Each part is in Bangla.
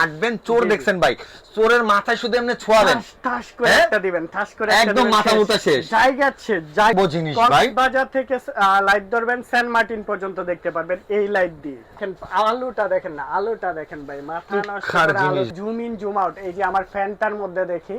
হাঁটবেন চোর। দেখছেন ভাই চোরের মাথায় শুধু এমনি ছোঁয়াবেন ঠাস করে হ্যাঁ? একটা দিবেন ঠাস করে একদম মাথা। মুথা শেষ। জায়গা বড় জিনিস ভাই। বাজার থেকে লাইট ধরবেন সেন্ট মার্টিন পর্যন্ত দেখতে পারবেন এই লাইট দিয়ে দেখেন আলুটা দেখেন না আলুটা দেখেন ভাই মাথা নষ্ট আলো জুম ইন জুম আউট এই যে আমার ফ্যানটার মধ্যে দেখি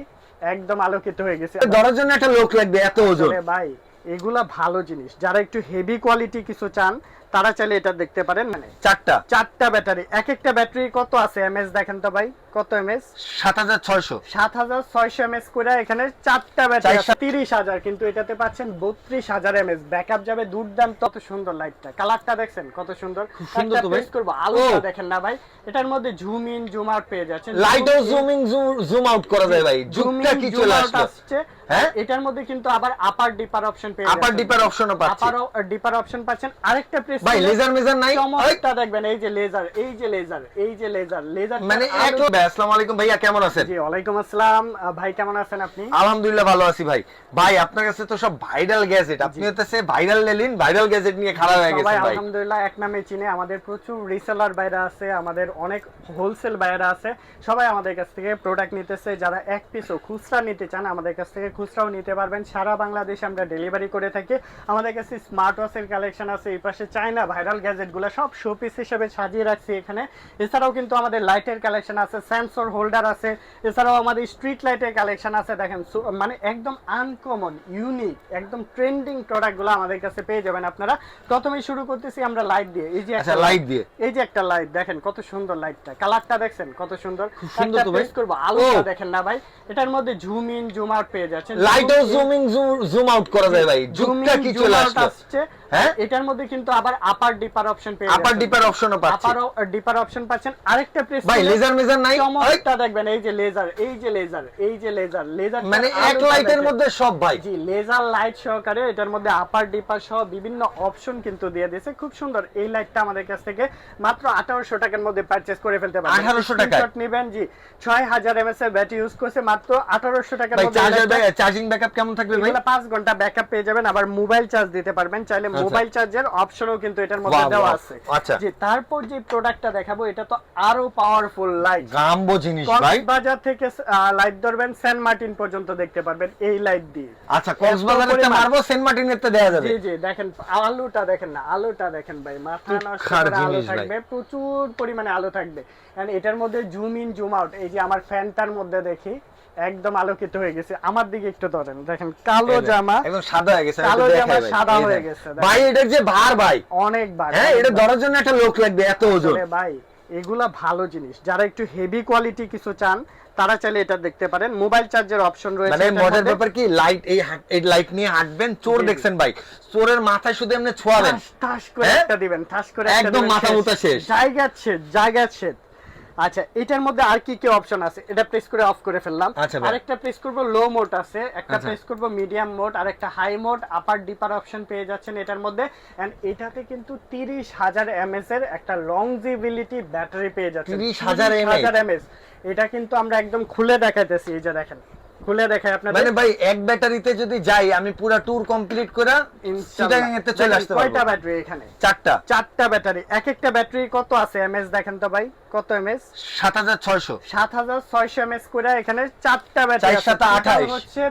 একদম আলোকিত হয়ে গেছে ধরার জন্য একটা লোক লাগবে এত ওজন ভাই এগুলা ভালো জিনিস যারা একটু হেভি কোয়ালিটি কিছু চান তারা চাইলে এটা দেখতে পারেন মানে চারটা। চারটা ব্যাটারি। এক একটা ব্যাটারি কত আছে এমএস দেখেন তো ভাই? কত এমএস? সাত হাজার ছয়শো। সাত হাজার ছয়শো এমএস করে এখানে চারটা ব্যাটারি চারটা- তিরিশ হাজার কিন্তু এটাতে পাচ্ছেন বত্রিশ হাজার এমএস। ব্যাকআপ যাবে দুর্দান্ত। কত সুন্দর লাইটটা। কালারটা দেখছেন কত সুন্দর। সুন্দর তো ভাই। press করব। আলোটা দেখেন না ভাই। এটার মধ্যে জুম ইন জুম আউট পেয়ে যাচ্ছেন। লাইটও zooming zoom in zoom out করা যায় ভাই। জুম যুগটা কি চলে আসছে। হ্যাঁ? এটার মধ্যে কিন্তু আবার আপার ডিপার অপশন পেয়ে আপার ডিপার অপশনও পাচ্ছি। আপার ডিপার অপশন পাচ্ছেন। আরেকটা প্রেস ভাই লেজার মেজার নাই? চমৎকার দেখবেন এই যে লেজার এই যে লেজার এই যে লেজার লেজার মানে এক আসসালামু আলাইকুম ভাইয়া কেমন আছেন? জি ওয়ালাইকুম আসসালাম। ভাই কেমন আছেন আপনি? আলহামদুলিল্লাহ ভালো আছি ভাই। ভাই আপনার কাছে তো সব ভাইরাল গ্যাজেট আপনি হচ্ছে ভাইরাল লেলিন ভাইরাল গ্যাজেট নিয়ে খারাপ হয়ে গেছেন ভাই। আলহামদুলিল্লাহ এক নামে চিনে আমাদের প্রচুর রিসেলার বাইরা আছে আমাদের অনেক হোলসেল বাইরা আছে। সবাই আমাদের কাছ থেকে প্রোডাক্ট নিতেছে যারা এক পিসও খুচরা নিতে চান আমাদের কাছ থেকে খুচরাও নিতে পারবেন। সারা বাংলাদেশে আমরা ডেলিভারি করে থাকি। আমাদের কাছে স্মার্ট ওয়াচের কালেকশন আছে এই পাশে চায়না ভাইরাল গ্যাজেটগুলো সব শোপিস হিসেবে সাজিয়ে রাখছি এখানে। এছাড়াও কিন্তু আমাদের লাইটের কালেকশন আছে সেন্সর হোল্ডার আছে এছাড়াও আমাদের স্ট্রিট লাইটের কালেকশন আছে। দেখেন মানে একদম আনকমন ইউনিক একদম ট্রেন্ডিং প্রোডাক্টগুলো আমাদের কাছে পেয়ে যাবেন আপনারা। প্রথমেই শুরু করতেছি আমরা লাইট দিয়ে। এই যে আচ্ছা একটা লাইট দিয়ে। এই যে একটা লাইট দেখেন কত সুন্দর লাইটটা কালারটা দেখছেন কত সুন্দর? সুন্দর তো ভাই। করব। আলোটা দেখেন না ভাই। এটার মধ্যে জুম ইন জুম আউট পেয়ে যাচ্ছেন। লাইটও জুমিং জুম আউট করা যায় ভাই। যুগটা কি চলে আসছে। হ্যাঁ? এটার মধ্যে কিন্তু আবার আপার ডিপার অপশন পেয়ে আপার ডিপার অপশনও পাচ্ছি। আপার ডিপার অপশন পাচ্ছেন। আরেকটা প্রেস ভাই লেজার মেজার নাই। দেখবেন এই যে লেজার এই যে লেজার এই যে লেজার লেজার মানে এক লাইটের মধ্যে সব ভাই। জি লেজার লাইট সহকারে এটার মধ্যে আপার ডিপার সহ বিভিন্ন অপশন কিন্তু দিয়ে দিয়েছে। খুব সুন্দর এই লাইটটা আমাদের কাছ থেকে মাত্র আঠারোশো টাকার মধ্যে পারচেস করে ফেলতে পারবেন। 1800 টাকায়? Screenshot নিবেন জি ছয় হাজার এমএস এর ব্যাটারি ইউজ করছে মাত্র আঠারোশো টাকার মধ্যে চার্জার চার্জিং ব্যাকআপ কেমন থাকবে ভাই? এগুলা পাঁচ ঘণ্টা ব্যাকআপ পেয়ে যাবেন আবার মোবাইল চার্জ দিতে পারবেন। চাইলে। মোবাইল চার্জের অপশনও কিন্তু এটার মধ্যে দেওয়া আছে। আচ্ছা। জি তারপর যে প্রোডাক্টটা দেখাবো এটা তো আরও পাওয়ারফুল লাইট গাম্বো জিনিস ভাই। কক্সবাজার থেকে লাইট ধরবেন সেন্ট মার্টিন পর্যন্ত দেখতে পারবেন এই লাইট দিয়ে। আচ্ছা। মারবো সেন্ট দেয়া যাবে। জি জি দেখেন আলুটা দেখেন না আলুটা দেখেন ভাই মাথা নষ্ট করে আলো থাকবে প্রচুর পরিমাণে আলো থাকবে। কারণ এটার মধ্যে জুম ইন জুম আউট এই যে আমার ফ্যানটার মধ্যে দেখি একদম আলোকিত হয়ে গেছে। আমার দিকে একটু ধরেন দেখেন কালো জামা একদম সাদা হয়ে গেছে কালো জামা সাদা হয়ে গেছে, ভাই এটার যে ভার ভাই। অনেকবার হ্যাঁ এটা ধরার জন্য একটা লোক লাগবে এত ওজন। ভাই এগুলা ভালো জিনিস। যারা একটু হেভি কোয়ালিটি কিছু চান তারা চাইলে এটা দেখতে পারেন। মোবাইল চার্জের অপশন রয়েছে মানে মজার ব্যাপার কি লাইট এই এই লাইট নিয়ে হাঁটবেন চোর। দেখছেন ভাই। চোরের মাথায় শুধু এমনি ছোঁয়াবেন ঠাস করে হ্যাঁ? একটা দিবেন ঠাস করে একদম মাথা। মুথা শেষ। জায়গা ছেদ জায়গা ছেদ। আচ্ছা এটার মধ্যে আর কি কি অপশন আছে? এটা প্রেস করে অফ করে ফেললাম। আচ্ছা আরেকটা প্রেস করব লো মোড আছে একটা আচ্ছা। প্রেস করব মিডিয়াম মোড আর একটা high mode upper dipper option পেয়ে যাচ্ছেন এটার মধ্যে। এন্ড এটাতে কিন্তু 30000 এমএস এর একটা লংজিবিলিটি ব্যাটারি পেয়ে যাচ্ছেন। 30,000 এমএস এটা কিন্তু আমরা একদম খুলে দেখাইতেছি এই যে দেখেন। খুলে দেখাই আপনাদের। মানে ভাই এক ব্যাটারিতে যদি যাই আমি পুরো ট্যুর কমপ্লিট করে চিটাগাং এতে চলে আসতে কয়টা ব্যাটারি এখানে? চারটা। চারটা ব্যাটারি এক একটা ব্যাটারি কত আছে এমএস দেখেন তো ভাই? কত এমএস সাত হাজার ছয়শো। সাত হাজার ছয়শো এমএস করে এখানে চারটা ব্যাটারি। হচ্ছে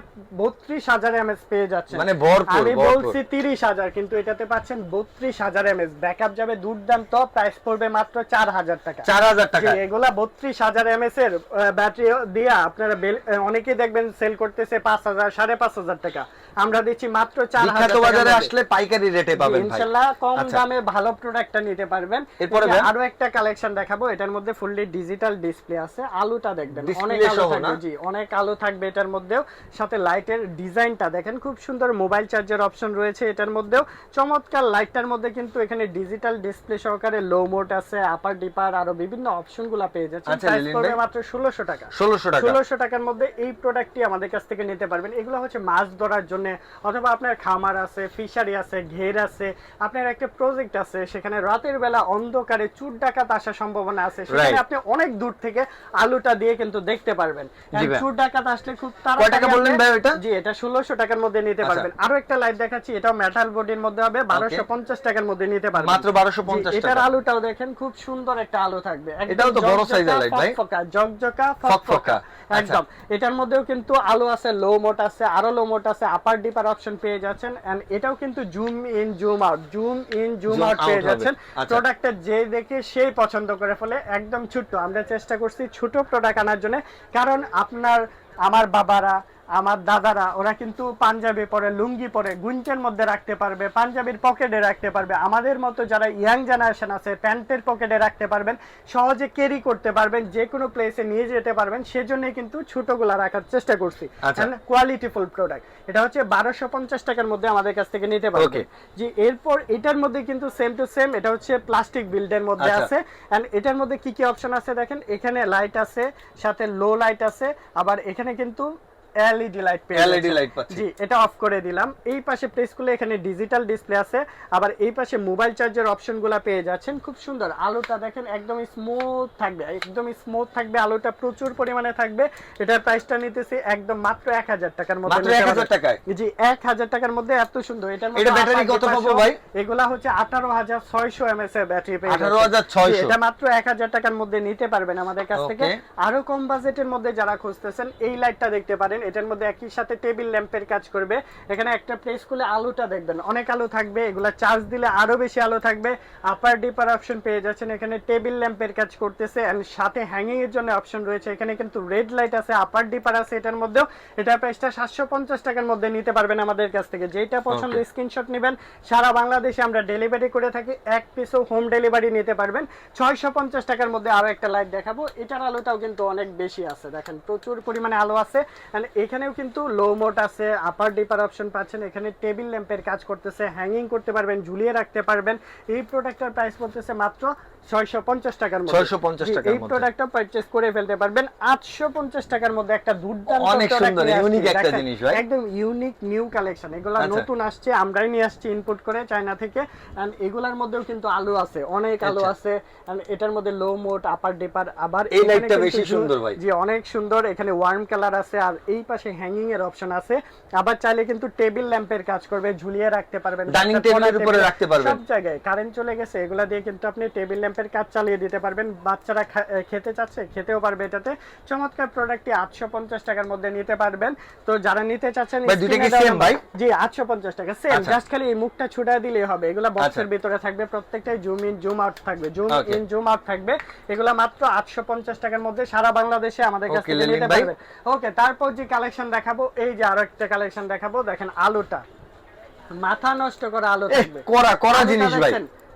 বত্রিশ হাজার এমএস পেয়ে যাচ্ছে মানে ভরপুর, আমি বলছি তিরিশ হাজার কিন্তু এটাতে পাচ্ছেন বত্রিশ হাজার এমএস ব্যাকআপ যাবে দুর্দান্ত প্রাইস পড়বে মাত্র চার হাজার টাকা। চার হাজার টাকা। এগুলা বত্রিশ হাজার এমএস এর ব্যাটারি দিয়ে আপনারা অনেকেই দেখবেন সেল করতেছে পাঁচ হাজার সাড়ে পাঁচ হাজার টাকা। আমরা দিচ্ছি মাত্র চার হাজার বিখ্যাত টাকার বাজারে আসলে পাইকারি রেটে পাবেন কম আচ্ছা। দামে ভালো প্রোডাক্টটা নিতে পারবেন। এরপরে? আরও একটা কালেকশন দেখাবো এটার মধ্যে ফুললি ডিজিটাল ডিসপ্লে আছে। আলোটা দেখবেন অনেক আলো থাকবে জি অনেক আলো থাকবে এটার মধ্যেও। সাথে লাইটের ডিজাইনটা দেখেন খুব সুন্দর মোবাইল চার্জের অপশন রয়েছে এটার মধ্যেও। চমৎকার লাইটটার মধ্যে কিন্তু এখানে ডিজিটাল ডিসপ্লে সহকারে লো মোড আছে আপার ডিপার আরও বিভিন্ন অপশনগুলো পেয়ে যাচ্ছে আচ্ছা, প্রাইস লিলিন পড়বে মাত্র ষোলোশো টাকা। ষোলোশো টাকা। ষোলোশো টাকার মধ্যে এই প্রোডাক্টটি আমাদের কাছ থেকে নিতে পারবেন। এগুলো হচ্ছে মাছ ধরার জন্য অথবা আপনার খামার আছে ফিশারি আছে ঘের আছে আপনার একটা প্রজেক্ট আছে সেখানে রাতের বেলা অন্ধকারে চুর ডাকাত আসার সম্ভাবনা আছে। আছে সেখানে আপনি অনেক দূর থেকে আলুটা দিয়ে কিন্তু দেখতে পারবেন। ভাই। ডাকাত আসলে খুব তাড়াতাড়ি টাকা বললেন ভাই ওইটা? জি এটা ষোলোশো টাকার মধ্যে নিতে আচ্ছা। পারবেন। আরও একটা লাইট দেখাচ্ছি এটাও মেটাল বডির মধ্যে হবে বারোশো পঞ্চাশ টাকার মধ্যে নিতে পারবেন। মাত্র 1250 জি, এটার আলুটাও দেখেন খুব সুন্দর একটা আলু থাকবে। এটাও তো বড় এর light ভাই। জকজকা ফকফকা, আচ্ছা। একদম। এটার মধ্যেও কিন্তু আলু আছে লো মোট আছে আরও লো মোট আছে আপার ডিপার অপশন পেয়ে যাচ্ছেন। এন্ড এটাও কিন্তু zoom in zoom out zoom in zoom out পেয়ে যাচ্ছেন। আচ্ছা। প্রোডাক্টটা যে দেখে সেই পছন্দ করে ফেলে। একদম ছোট্ট। আমরা চেষ্টা করছি ছোট প্রোডাক্ট আনার জন্য। কারণ আপনার আমার বাবারা আমার দাদারা ওরা কিন্তু পাঞ্জাবি পরে লুঙ্গি পরে গুঞ্চের মধ্যে রাখতে পারবে পাঞ্জাবির পকেটে রাখতে পারবে আমাদের মতো যারা ইয়াং জেনারেশন আছে প্যান্টের পকেটে রাখতে পারবেন সহজে ক্যারি করতে পারবেন যে কোনো প্লেসে নিয়ে যেতে পারবেন সেজন্য কিন্তু ছোটগুলা রাখার চেষ্টা করছি আচ্ছা। কোয়ালিটিফুল প্রোডাক্ট এটা হচ্ছে বারোশো পঞ্চাশ টাকার মধ্যে আমাদের কাছ থেকে নিতে Okay. যে এরপর এটার মধ্যে কিন্তু সেম টু সেম এটা হচ্ছে প্লাস্টিক বিল্ডের মধ্যে আচ্ছা। আছে এন্ড এটার মধ্যে কি কি অপশন আছে দেখেন এখানে লাইট আছে সাথে লো লাইট আছে আবার এখানে কিন্তু এলইডি লাইট LED লাইট পাচ্ছি। জি এটা অফ করে দিলাম। এই পাশে প্রেস করলে এখানে ডিজিটাল ডিসপ্লে আছে। আবার এই পাশে মোবাইল চার্জের অপশনগুলো পেয়ে যাচ্ছেন। খুব সুন্দর। আলোটা দেখেন একদম স্মুথ থাকবে। একদম স্মুথ থাকবে। আলোটা প্রচুর পরিমাণে থাকবে। এটার প্রাইসটা নিতেছি একদম মাত্র এক হাজার টাকার মধ্যে মাত্র 1000 টাকায়? জি এক হাজার টাকার মধ্যে এত সুন্দর। এটার এটা ব্যাটারি কত পাবো ভাই? এগুলা হচ্ছে আঠারো হাজার ছয়শো এমএস এর ব্যাটারি পেয়ে 18,600 এটা মাত্র এক হাজার টাকার মধ্যে নিতে পারবেন আমাদের কাছ থেকে। আরও কম বাজেটের মধ্যে যারা খুঁজতেছেন এই লাইটটা দেখতে পারেন। এটার মধ্যে একই সাথে টেবিল ল্যাম্পের কাজ করবে। এখানে একটা প্রেস করলে আলোটা দেখবেন অনেক আলো থাকবে এগুলা চার্জ দিলে আরও বেশি আলো থাকবে। আপার ডিপার অপশন পেয়ে যাচ্ছেন এখানে টেবিল ল্যাম্পের কাজ করতেছে এন্ড সাথে হ্যাঙ্গিং এর জন্য অপশন রয়েছে। এখানে কিন্তু রেড লাইট আছে আপার ডিপার আছে এটার মধ্যেও। এটার প্রাইসটা সাতশো পঞ্চাশ টাকার মধ্যে নিতে পারবেন আমাদের কাছ থেকে। যেটা পছন্দ স্ক্রিনশট নেবেন। সারা বাংলাদেশে আমরা ডেলিভারি করে থাকি এক পিসও হোম ডেলিভারি নিতে পারবেন। ছয়শো পঞ্চাশ টাকার মধ্যে আরও একটা লাইট দেখাবো। এটার আলোটাও কিন্তু অনেক বেশি আছে দেখেন প্রচুর পরিমাণে আলো আছে। and এখানেও কিন্তু লো মোট আছে আপার ডিপার অপশন পাচ্ছেন। এখানে টেবিল ল্যাম্পের কাজ করতেছে হ্যাঙ্গিং করতে পারবেন, ঝুলিয়ে রাখতে পারবেন। এই প্রোডাক্টের প্রাইস বলতেছে মাত্র টাকার মধ্যে। 650 জি, টাকার এই প্রোডাক্টটা পারচেজ করে ফেলতে পারবেন। আটশো পঞ্চাশ টাকার মধ্যে একটা দুর্দান্ত অনেক সুন্দর, unique একটা জিনিস ভাই। একদম ইউনিক নিউ কালেকশন এগুলা আচ্ছা। নতুন আসছে আমরাই নিয়ে আসছি ইনপুট করে চায়না থেকে। এন্ড এগুলার মধ্যেও কিন্তু আলু আছে অনেক আলু আচ্ছা। আছে। And এটার মধ্যে লো মোট আপার ডিপার আবার এই এখানে লাইটটা বেশি সুন্দর ভাই। জি অনেক সুন্দর। এখানে ওয়ার্ম কালার আছে আর এই পাশে হ্যাঙ্গিং এর অপশন আছে। আবার চাইলে কিন্তু টেবিল ল্যাম্পের কাজ করবে ঝুলিয়ে রাখতে পারবেন। এর corner উপরে রাখতে পারবেন। সব জায়গায়। কারেন্ট চলে গেছে এগুলা দিয়ে কিন্তু আপনি টেবিল ল্যাম্পের কাজ চালিয়ে দিতে পারবেন। বাচ্চারা খেতে চাচ্ছে খেতেও পারবে এটাতে। চমৎকার প্রোডাক্টটি আটশো পঞ্চাশ টাকার মধ্যে নিতে পারবেন। তো যারা নিতে চাচ্ছেন? জি আটশো পঞ্চাশ টাকা। সেম আচ্ছা। জাস্ট খালি এই মুখটা ছুটা দিলেই হবে। এগুলা বক্সের আচ্ছা। ভিতরে থাকবে প্রত্যেকটাই জুম ইন জুম আউট থাকবে। জুম ইন জুম আউট থাকবে। এগুলা মাত্র আটশো পঞ্চাশ টাকার মধ্যে সারা বাংলাদেশে আমাদের কাছ থেকে নিতে। পারবে। ওকে তারপর যে কালেকশন দেখাবো এই যে আরও একটা কালেকশন দেখাবো দেখেন আলুটা। মাথা নষ্ট করা আলো থাকবে। করা করা জিনিস ভাই।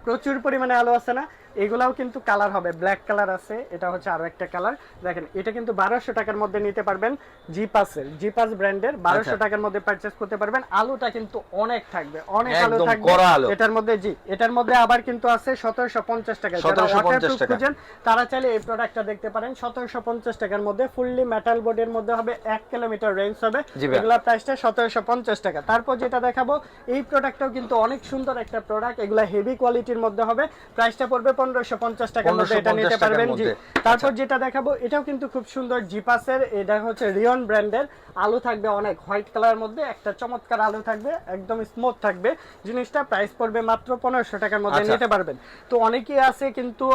প্রচুর পরিমাণে আলো আছে না? এগুলাও কিন্তু কালার হবে। ব্ল্যাক কালার আছে এটা হচ্ছে আরও একটা কালার দেখেন এটা কিন্তু বারোশো টাকার মধ্যে নিতে পারবেন জিপাসের জিপাস ব্র্যান্ডের বারোশো আচ্ছা। টাকার মধ্যে পারচেস করতে পারবেন। আলুটা কিন্তু অনেক থাকবে অনেক আলো থাকবে। এটার মধ্যে জি এটার মধ্যে আবার কিন্তু আছে সতেরোশো পঞ্চাশ টাকা। যারা 1750 খুঁজেন তারা চাইলে এই প্রোডাক্টটা দেখতে পারেন। সতেরোশো পঞ্চাশ টাকার মধ্যে ফুললি মেটাল বোর্ডের মধ্যে হবে এক কিলোমিটার রেঞ্জ হবে। এগুলা প্রাইসটা সতেরোশো পঞ্চাশ টাকা। তারপর যেটা দেখাবো এই প্রোডাক্টটাও কিন্তু অনেক সুন্দর একটা প্রোডাক্ট এগুলা হেভি কোয়ালিটির মধ্যে হবে। প্রাইসটা পড়বে পনেরোশো পঞ্চাশ টাকার মধ্যে এটা নিতে পারবেন জি। তারপর যেটা দেখাবো এটাও কিন্তু খুব সুন্দর জিপাসের এটা হচ্ছে রিয়ন ব্র্যান্ডের। আলু থাকবে অনেক হোয়াইট কালার মধ্যে একটা চমৎকার আলু থাকবে একদম স্মুথ থাকবে। জিনিসটা প্রাইস পড়বে মাত্র পনেরোশো টাকার মধ্যে আচ্ছা। নিতে পারবেন। তো অনেকেই আছে কিন্তু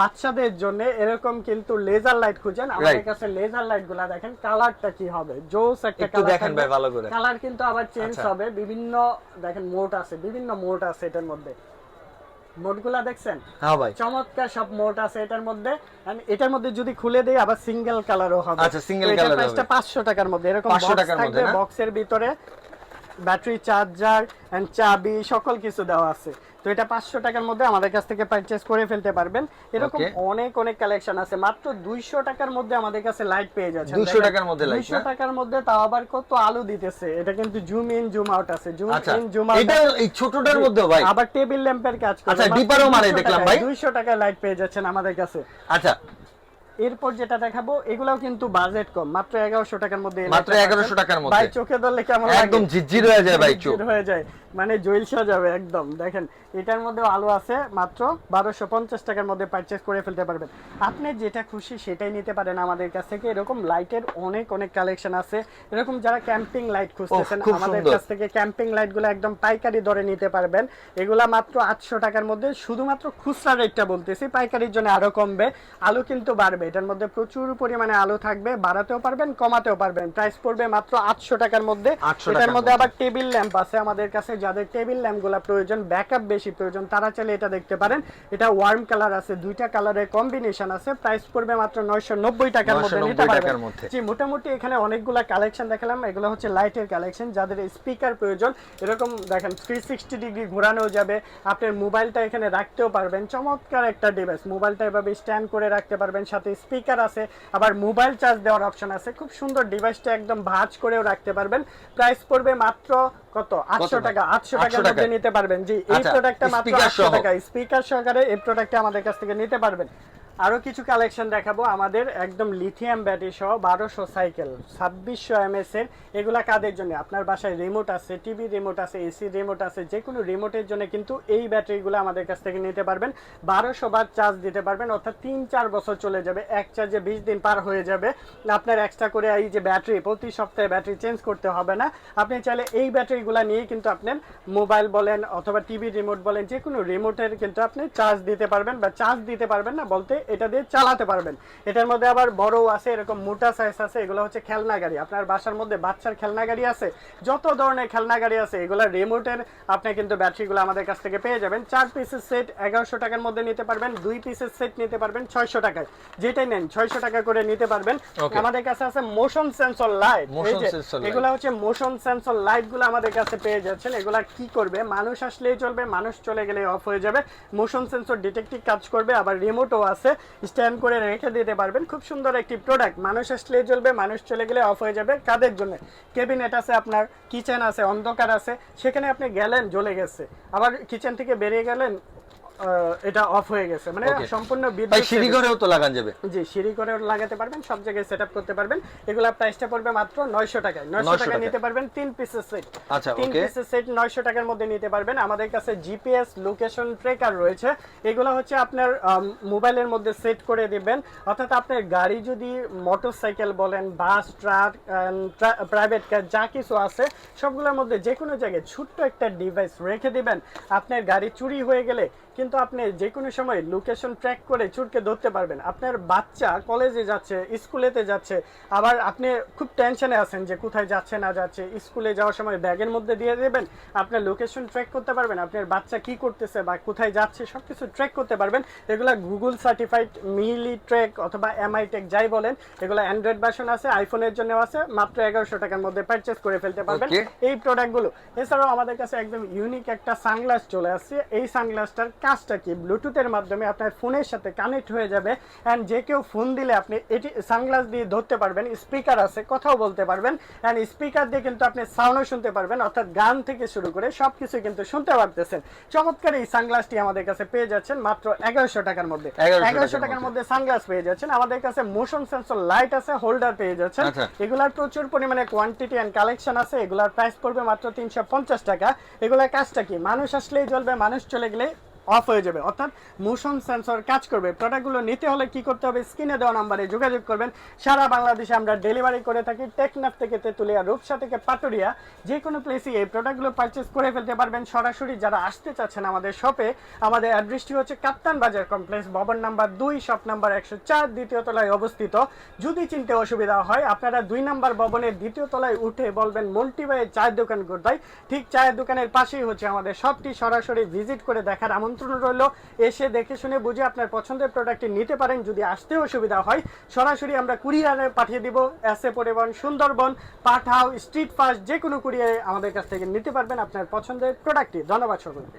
বাচ্চাদের জন্য এরকম কিন্তু লেজার লাইট খুঁজেন। আমাদের কাছে লেজার লাইটগুলা দেখেন কালারটা কি হবে? জোস একটা একটু দেখেন ভাই ভালো করে। কালার কিন্তু আবার চেঞ্জ আচ্ছা। হবে। বিভিন্ন দেখেন মোড আছে বিভিন্ন মোড আছে এটার মধ্যে। মোডগুলা দেখছেন? হ্যাঁ ভাই। চমৎকার সব মোড আছে এটার মধ্যে। এটার মধ্যে যদি খুলে দেই আবার সিঙ্গেল কালারও হবে। আচ্ছা, সিঙ্গেল কালার হবে। এটা 500 টাকার মধ্যে। এরকম 500 টাকার মধ্যে বক্সের ভিতরে। ব্যাটারি চার্জার এন্ড চাবি সকল কিছু দেওয়া আছে। তো এটা 500 টাকার মধ্যে আমাদের কাছ থেকে পারচেজ করে ফেলতে পারবেন। এরকম অনেক অনেক কালেকশন আছে। মাত্র 200 টাকার মধ্যে আমাদের কাছে লাইট পেয়ে 200 দেখেন, টাকার মধ্যে 200 না? টাকার মধ্যে তাও আবার কত আলো দিতেছে। এটা কিন্তু জুম ইন জুম আউট আছে। জুম ইন জুম আউট এটা এই ছোটটার মধ্যে ভাই? আবার টেবিল ল্যাম্পের কাজ করে। আচ্ছা, ডিপারও মারে দেখলাম ভাই। 200 টাকায় লাইট পেয়ে যাচ্ছেন আমাদের কাছে। আচ্ছা। এরপর যেটা দেখাবো এগুলাও কিন্তু বাজেট কম। মাত্র এগারোশো টাকার মধ্যে মাত্র লাইটটা 1100 পাচ্ছেন। টাকার মধ্যে। ভাই চোখে ধরলে কেমন একদম? ঝিরঝির হয়ে যায় ভাই চোখ। হয়ে যায়। মানে জৈলসা যাবে একদম। দেখেন এটার মধ্যে আলো আছে মাত্র বারোশো পঞ্চাশ টাকার মধ্যে পারচেস করে ফেলতে পারবেন। আপনি যেটা খুশি সেটাই নিতে পারেন আমাদের কাছ থেকে। এরকম লাইটের অনেক অনেক কালেকশন আছে। এরকম যারা ক্যাম্পিং লাইট খুঁজতেছেন আমাদের কাছ থেকে ক্যাম্পিং লাইটগুলো একদম পাইকারি দরে নিতে পারবেন। এগুলা মাত্র আটশো টাকার মধ্যে। শুধুমাত্র খুচরা রেটটা বলতেছি পাইকারির জন্য আরও কমবে। আলো কিন্তু বাড়বে। এটার মধ্যে প্রচুর পরিমাণে আলো থাকবে। বাড়াতেও পারবেন কমাতেও পারবেন। প্রাইস পড়বে মাত্র আটশো টাকার মধ্যে। 800 এটার মধ্যে। আবার টেবিল ল্যাম্প আছে আমাদের কাছে। যাদের টেবিল ল্যাম্পগুলা প্রয়োজন ব্যাকআপ বেশি প্রয়োজন তারা চাইলে এটা দেখতে পারেন। এটা ওয়ার্ম কালার আছে দুইটা কালারের কম্বিনেশন আছে প্রাইস পড়বে মাত্র নয়শো নব্বই টাকার মধ্যে নিতে পারবেন। জি মোটামুটি এখানে অনেকগুলা কালেকশন দেখালাম এগুলো হচ্ছে লাইটের কালেকশন যাদের স্পিকার প্রয়োজন। এরকম দেখেন থ্রি সিক্সটি ডিগ্রি ঘোরানো যাবে আপনার মোবাইলটা এখানে রাখতেও পারবেন। চমৎকার একটা ডিভাইস মোবাইলটা এভাবে স্ট্যান্ড করে রাখতে পারবেন সাথে স্পিকার আছে আবার মোবাইল চার্জ দেওয়ার অপশন আছে। খুব সুন্দর ডিভাইসটা একদম ভাঁজ করেও রাখতে পারবেন। প্রাইস পড়বে মাত্র কত? আটশো টাকা? আটশো 800 টাকার মধ্যে নিতে পারবেন। জি এই আচ্ছা, প্রোডাক্টটা মাত্র speaker আটশো সহ। টাকা স্পিকার সহকারে এই প্রোডাক্টটা আমাদের কাছ থেকে নিতে পারবেন। আরও কিছু কালেকশন দেখাবো। আমাদের একদম লিথিয়াম ব্যাটারি সহ বারোশো সাইকেল ছাব্বিশশো এমএস এর। এগুলা কাদের জন্য? আপনার বাসায় রিমোট আছে টিভি রিমোট আছে এসি রিমোট আছে যে কোনো রিমোটের জন্য কিন্তু এই ব্যাটারিগুলো আমাদের কাছ থেকে নিতে পারবেন। বারোশো বার চার্জ দিতে পারবেন, অর্থাৎ তিন চার বছর চলে যাবে। এক চার্জে বিশ দিন পার হয়ে যাবে। আপনার এক্সট্রা করে এই যে ব্যাটারি প্রতি সপ্তাহে ব্যাটারি চেঞ্জ করতে হবে না। আপনি চাইলে এই ব্যাটারিগুলো নিয়ে কিন্তু আপনার মোবাইল বলেন অথবা টিভি রিমোট বলেন যে কোনো রিমোটের কিন্তু আপনি চার্জ দিতে পারবেন বা চার্জ দিতে পারবেন না বলতে এটা দিয়ে চালাতে পারবেন। এটার মধ্যে আবার বড়ও আছে এরকম মোটা সাইজ আছে এগুলো হচ্ছে খেলনা গাড়ি। আপনার বাসার মধ্যে বাচ্চার খেলনা গাড়ি আছে যত ধরনের খেলনা গাড়ি আছে এগুলো রিমোটের আপনি কিন্তু ব্যাটারিগুলো আমাদের কাছ থেকে পেয়ে যাবেন। চার পিসের সেট এগারোশো টাকার মধ্যে নিতে পারবেন দুই পিসের সেট নিতে পারবেন ছয়শো টাকায়। যেটাই নেন ছয়শো টাকা করে নিতে পারবেন। আমাদের কাছে আছে মোশন সেন্সর লাইট। এগুলো হচ্ছে মোশন সেন্সর লাইটগুলো আমাদের কাছে পেয়ে যাচ্ছেন। এগুলা কি করবে? মানুষ আসলেই চলবে মানুষ চলে গেলে অফ হয়ে যাবে। মোশন সেন্সর ডিটেকটিভ কাজ করবে আবার রিমোটও আছে। স্ট্যান্ড করে রেখে দিতে পারবেন। খুব সুন্দর একটি প্রোডাক্ট মানুষ আসলেই চলবে মানুষ চলে গেলে অফ হয়ে যাবে। কাদের জন্য? কেবিনেট আছে আপনার কিচেন আছে, অন্ধকার আছে। সেখানে আপনি গেলেন, জ্বলে গেছে। আবার কিচেন থেকে বেরিয়ে গেলেন এটা অফ হয়ে গেছে। মানে সম্পূর্ণ বিদ্যুৎ সিঁড়ি ঘরেও তো লাগান যাবে। জি সিঁড়ি করে লাগাতে পারবেন সব জায়গায় সেট করতে পারবেন। এগুলা প্রাইসটা পড়বে মাত্র নয়শো টাকায়। 900 টাকা। নিতে পারবেন তিন পিসের সেট আচ্ছা, তিন পিসের সেট নয়শো টাকার মধ্যে নিতে পারবেন। আমাদের কাছে জিপিএস লোকেশন ট্রেকার রয়েছে। এগুলো হচ্ছে আপনার মোবাইলের মধ্যে সেট করে দিবেন। অর্থাৎ আপনার গাড়ি যদি মোটর সাইকেল বলেন বাস ট্রাক প্রাইভেট কার যা কিছু আছে সবগুলোর মধ্যে যে কোনো জায়গায় ছোট্ট একটা ডিভাইস রেখে দিবেন। আপনার গাড়ি চুরি হয়ে গেলে কিন্তু আপনি যে কোনো সময় লোকেশন ট্র্যাক করে চুরকে ধরতে পারবেন। আপনার বাচ্চা কলেজে যাচ্ছে স্কুলেতে যাচ্ছে আবার আপনি খুব টেনশনে আছেন যে কোথায় যাচ্ছে না যাচ্ছে স্কুলে যাওয়ার সময় ব্যাগের মধ্যে দিয়ে দেবেন আপনার লোকেশন ট্র্যাক করতে পারবেন আপনার বাচ্চা কি করতেছে বা কোথায় যাচ্ছে সব কিছু ট্র্যাক করতে পারবেন। এগুলা গুগল সার্টিফাইড মিলি ট্র্যাক অথবা এমআই টেক যাই বলেন এগুলো অ্যান্ড্রয়েড ভার্সন আছে আইফোনের জন্য আছে মাত্র এগারোশো টাকার মধ্যে পারচেস করে ফেলতে পারবেন. এই প্রোডাক্টগুলো এছাড়াও আমাদের কাছে একদম ইউনিক একটা সানগ্লাস চলে আসছে। এই সানগ্লাসটার কাজটা কি? ব্লুটুথের মাধ্যমে আপনার ফোনের সাথে কানেক্ট হয়ে যাবে। অ্যান্ড যে কেউ ফোন দিলে আপনি এটি সানগ্লাস দিয়ে ধরতে পারবেন স্পিকার আছে কথাও বলতে পারবেন। অ্যান্ড স্পিকার দিয়ে কিন্তু আপনি সাউন্ডও শুনতে পারবেন অর্থাৎ গান থেকে শুরু করে সব কিছু কিন্তু শুনতে পারতেছেন। চমৎকার এই সানগ্লাসটি আমাদের কাছে পেয়ে যাচ্ছেন মাত্র এগারোশো টাকার মধ্যে। এগারোশো টাকার মধ্যে। সানগ্লাস পেয়ে যাচ্ছেন। আমাদের কাছে মোশন সেন্সর লাইট আছে হোল্ডার পেয়ে যাচ্ছেন। আচ্ছা। এগুলার প্রচুর পরিমাণে কোয়ান্টিটি এন্ড কালেকশন আছে। এগুলার প্রাইস পড়বে মাত্র তিনশো পঞ্চাশ টাকা। এগুলার কাজটা কি? মানুষ আসলেই চলবে মানুষ চলে গেলে অফ হয়ে যাবে। অর্থাৎ মোশন সেন্সর কাজ করবে। প্রোডাক্টগুলো নিতে হলে কি করতে হবে? স্ক্রিনে দেওয়া নাম্বারে যোগাযোগ করবেন। সারা বাংলাদেশে আমরা ডেলিভারি করে থাকি। টেকনাফ থেকে তেতুলিয়া, রূপসা থেকে পাটুরিয়া। যে কোনো প্লেসে এই প্রোডাক্টগুলো পারচেস করে ফেলতে পারবেন। সরাসরি যারা আসতে চাচ্ছেন আমাদের শপে আমাদের অ্যাড্রেসটি হচ্ছে কাপ্তান বাজার কমপ্লেক্স ভবন নাম্বার দুই শপ নাম্বার একশো চার, দ্বিতীয় তলায় অবস্থিত। যদি চিনতে অসুবিধা হয়, আপনারা দুই নাম্বার ভবনের দ্বিতীয় তলায় উঠে বলবেন মল্টিবাইয়ের চায়ের দোকান কোথায়? ঠিক চায়ের দোকানের পাশেই হচ্ছে আমাদের শপটি সরাসরি ভিজিট করে দেখার আমন্ত্রণ রইল। এসে দেখে শুনে বুঝে আপনার পছন্দের প্রোডাক্টটি নিতে পারেন। যদি আসতে অসুবিধা হয়, সরাসরি আমরা কুরিয়ারে পাঠিয়ে দিব। এসে পরিবহন সুন্দরবন, পাঠাও স্ট্রিট ফাস্ট যে কোনো কুরিয়ারে আমাদের কাছ থেকে নিতে পারবেন আপনার পছন্দের প্রোডাক্টটি ধন্যবাদ সকলকে।